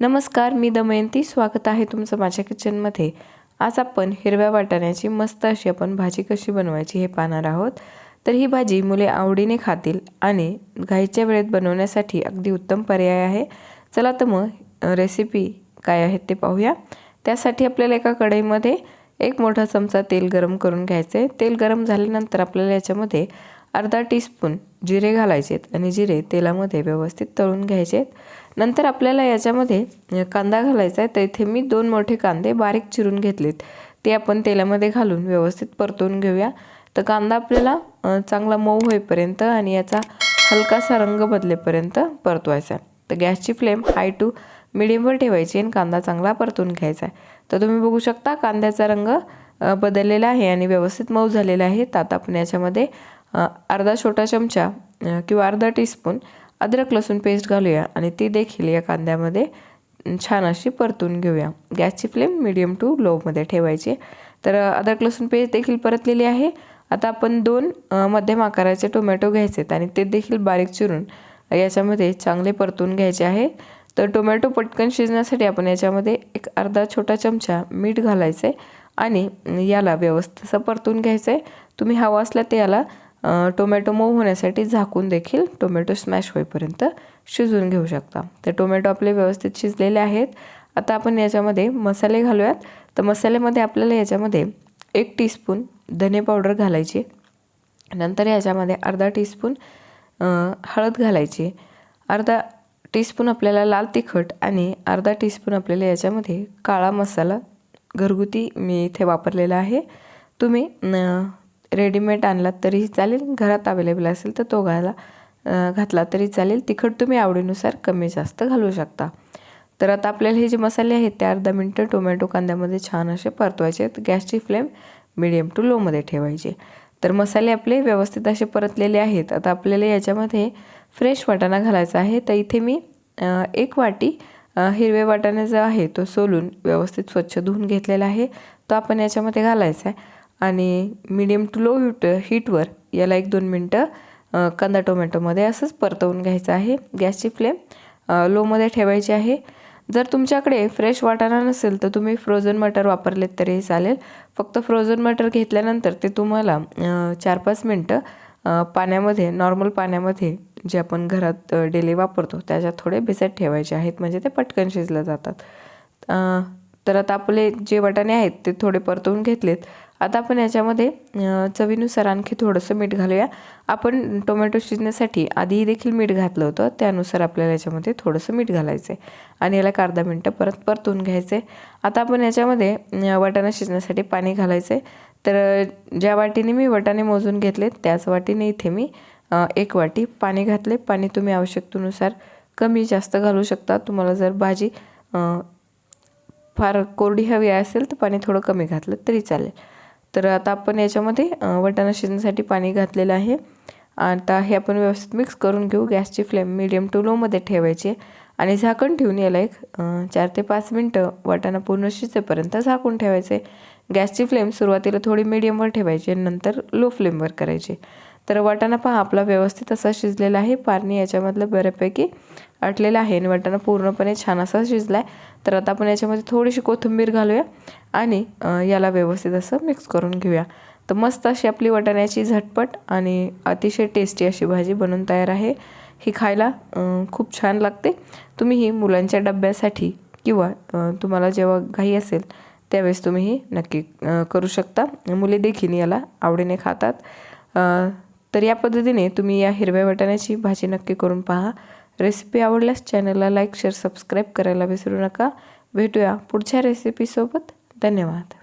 नमस्कार मी दमयंती. स्वागत आहे तुमचं माझ्या किचनमध्ये आज आपण हिरव्या वाटाण्याची मस्त अशी आपण भाजी कशी बनवायची हे पाहणार आहोत. तर ही भाजी मुले आवडीने खातील आणि घाईच्या वेळेत बनवण्यासाठी अगदी उत्तम पर्याय आहे. चला तर मग रेसिपी काय आहे ते पाहूया. त्यासाठी आपल्याला एका कढईमध्ये एक मोठा चमचा तेल गरम करून घ्यायचं आहे तेल गरम झाल्यानंतर आपल्याला याच्यामध्ये अर्धा टीस्पून जिरे घालायचे आहेत आणि जिरे तेलामध्ये व्यवस्थित तळून घ्यायचे आहेत नंतर आपल्याला याच्यामध्ये कांदा घालायचा आहे तर इथे मी दोन मोठे कांदे बारीक चिरून घेतलेत. ते आपण तेलामध्ये घालून व्यवस्थित परतवून घेऊया. तर कांदा आपल्याला चांगला मऊ होईपर्यंत आणि याचा हलकासा रंग बदलेपर्यंत परतवायचा आहे. तर गॅसची फ्लेम हाय टू मिडियमवर ठेवायची आणि कांदा चांगला परतून घ्यायचा आहे. तर तुम्ही बघू शकता कांद्याचा रंग बदललेला आहे आणि व्यवस्थित मऊ झालेला आहे. तर आता आपण याच्यामध्ये अर्धा छोटा चमचा किंवा अर्धा टीस्पून अद्रक लसूण पेस्ट घालूया आणि ती देखील या कांद्यामध्ये छान अशी परतून घेऊया. गॅसची फ्लेम मिडियम टू लोमध्ये ठेवायची. तर अद्रक लसूण पेस्ट देखील परतलेली आहे. आता आपण दोन मध्यम आकाराचे टोमॅटो घ्यायचे आहेत आणि ते देखील बारीक चिरून याच्यामध्ये चांगले परतून घ्यायचे आहे. तर टोमॅटो पटकन शिजण्यासाठी आपण याच्यामध्ये एक अर्धा छोटा चमचा मीठ घालायचं आहे आणि याला व्यवस्थित असं परतून घ्यायचं आहे तुम्ही हवा असला तर याला टोमॅटो मऊ होण्यासाठी झाकून देखील टोमॅटो स्मॅश होईपर्यंत शिजवून घेऊ शकता. तर टोमॅटो आपले व्यवस्थित शिजलेले आहेत. आता आपण याच्यामध्ये मसाले घालूयात. तर मसाल्यामध्ये आपल्याला याच्यामध्ये एक टीस्पून धने पावडर घालायची. नंतर याच्यामध्ये अर्धा टीस्पून हळद घालायची. अर्धा टीस्पून आपल्याला लाल तिखट आणि अर्धा टीस्पून आपल्याला याच्यामध्ये काळा मसाला घरगुती मी इथे वापरलेला आहे. तुम्ही रेडीमेड आणलात तरीही चालेल. घरात अवेलेबल असेल तर तो घाला घातला तरी चालेल. तिखट तुम्ही आवडीनुसार कमी जास्त घालू शकता. तर आता आपल्याला हे जे मसाले आहेत ते अर्धा मिनटं टोमॅटो कांद्यामध्ये छान असे परतवायचे आहेत. गॅसची फ्लेम मिडियम टू लोमध्ये ठेवायचे. तर मसाले आपले व्यवस्थित असे परतलेले आहेत. आता आपल्याला याच्यामध्ये फ्रेश वाटाणा घालायचा आहे. तर इथे मी एक वाटी हिरवे वाटाणे जो आहे तो सोलून व्यवस्थित स्वच्छ धुवून घेतलेला आहे. तो आपण याच्यामध्ये घालायचा आहे. आणि मीडियम टू लो हीट हीटवर याला एक दोन मिनटं कांदा टोमॅटोमध्ये असंच परतवून घ्यायचं आहे. गॅसची फ्लेम लोमध्ये ठेवायची आहे. जर तुमच्याकडे फ्रेश वाटाणा नसेल तर तुम्ही फ्रोझन मटर वापरलेत तरी चालेल. फक्त फ्रोझन मटर घेतल्यानंतर ते तुम्हाला चार पाच मिनटं पाण्यामध्ये नॉर्मल पाण्यामध्ये जे आपण घरात डेली वापरतो त्याच्यात थोडे भिजत ठेवायचे आहेत. म्हणजे ते पटकन शिजलं जातात. तर आता आपले जे वाटाणे आहेत ते थोडे परतवून घेतलेत. आता आपण याच्यामध्ये चवीनुसार आणखी थोडंसं मीठ घालूया. आपण टोमॅटो शिजण्यासाठी आधीही देखील मीठ घातलं होतं. त्यानुसार आपल्याला याच्यामध्ये थोडंसं मीठ घालायचं आहे आणि याला एक अर्धा मिनटं परत परतून घ्यायचे आता आपण याच्यामध्ये वाटाणा शिजण्यासाठी पाणी घालायचं आहे तर ज्या वाटीने मी वाटाणे मोजून घेतले त्याच वाटीने इथे मी एक वाटी पाणी घातले पाणी तुम्ही आवश्यकतेनुसार कमी जास्त घालू शकता. तुम्हाला जर भाजी फार कोरडी हवी असेल तर पाणी थोडं कमी घातलं तरी चालेल. तर आता आपण याच्यामध्ये वटाणा शिजण्यासाठी पाणी घातलेलं आहे. आता हे आपण व्यवस्थित मिक्स करून घेऊ. गॅसची फ्लेम मिडियम टू लोमध्ये ठेवायची आणि झाकण ठेवून याला एक चार ते पाच मिनटं वाटाणा पूर्ण शिजेपर्यंत झाकून ठेवायचे गॅसची फ्लेम सुरुवातीला थोडी मिडियमवर ठेवायची आणि नंतर लो फ्लेमवर करायची तर वाटाणा पहा आपला व्यवस्थित असा शिजलेला आहे. पाणी याच्यामधलं बऱ्यापैकी अटलेलं आहे आणि वाटाणा पूर्णपणे छान असा शिजला आहे तर आता आपण याच्यामध्ये थोडीशी कोथिंबीर घालूया आणि याला व्यवस्थित असं मिक्स करून घेऊया. तर मस्त अशी आपली वाटाण्याची झटपट आणि अतिशय टेस्टी अशी भाजी बनून तयार आहे. ही खायला खूप छान लागते. तुम्ही ही मुलांच्या डब्यासाठी किंवा तुम्हाला जेव्हा घाई असेल त्यावेळेस तुम्ही ही नक्की करू शकता. मुले देखील याला आवडीने खातात. तर या पद्धतीने तुम्ही या हिरव्या वाटाण्याची भाजी नक्की करून पहा. रेसिपी आवडल्यास चॅनलला लाईक शेअर सबस्क्राईब करायला विसरू नका. भेटूया पुढच्या रेसिपीसोबत धन्यवाद.